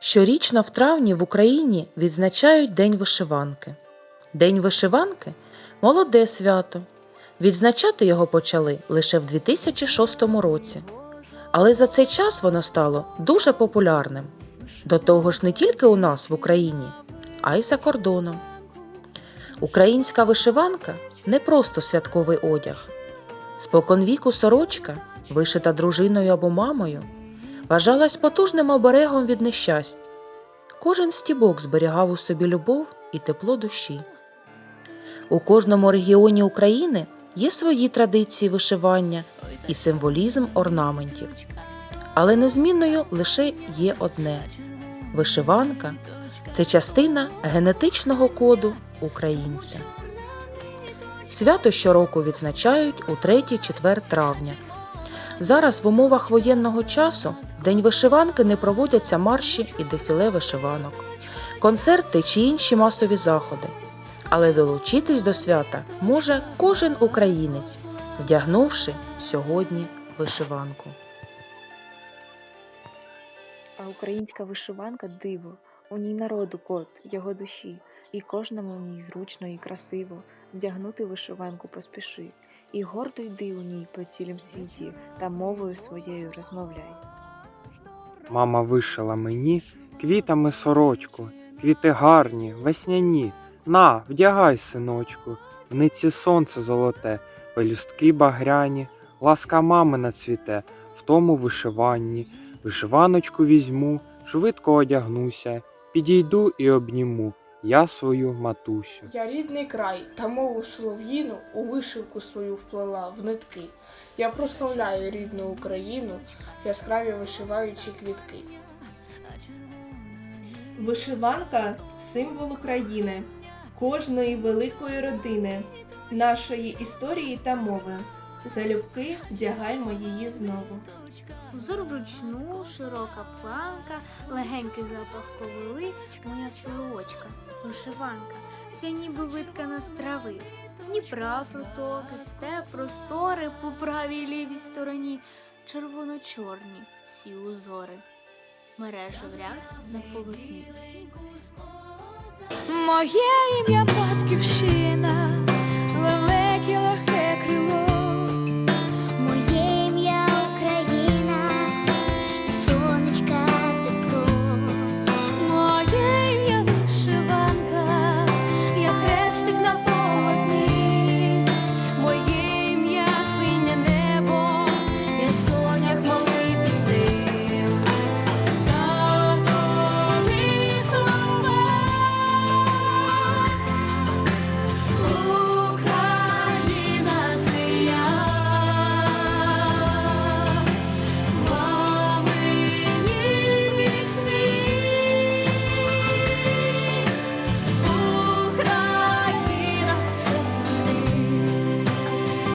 Щорічно в травні в Україні відзначають День вишиванки. День вишиванки молоде свято. Відзначати його почали лише в 2006 році. Але за цей час воно стало дуже популярним. До того ж, не тільки у нас в Україні, а й за кордоном. Українська вишиванка не просто святковий одяг. Споконвіку сорочка, вишита дружиною або мамою, вважалась потужним оберегом від нещасть. Кожен стібок зберігав у собі любов і тепло душі. У кожному регіоні України є свої традиції вишивання і символізм орнаментів. Але незмінною лише є одне вишиванка це частина генетичного коду українця. Свято щороку відзначають у 3-4 травня. Зараз в умовах воєнного часу в День вишиванки не проводяться марші і дефіле вишиванок, концерти чи інші масові заходи. Але долучитись до свята може кожен українець, вдягнувши сьогодні вишиванку. А українська вишиванка диво, у ній народу кот, його душі, і кожному в ній зручно і красиво. Вдягнути вишиванку поспіши, і гордо йди у ній по цілім світі та мовою своєю розмовляй. Мама вишила мені квітами сорочку, квіти гарні, весняні. На, вдягай, синочку, в ниці сонце золоте, пелюстки багряні, ласка мамина цвіте, в тому вишиванні. Вишиваночку візьму, швидко одягнуся, підійду і обніму я свою матусю. Я рідний край та мову солов'їну у вишивку свою вплела в нитки. Я прославляю рідну Україну, яскраві вишиваючі квітки. Вишиванка символ України, кожної великої родини, нашої історії та мови. Залюбки вдягаймо її знову. Узор вручну, широка планка, легенький запах повели, моя сорочка, вишиванка, вся ніби виткана з трави. Дніпра протоки, степ, простори по правій лівій стороні, червоно-чорні всі узори. Мережа в ряд на полотні. Моє ім'я батьківщина,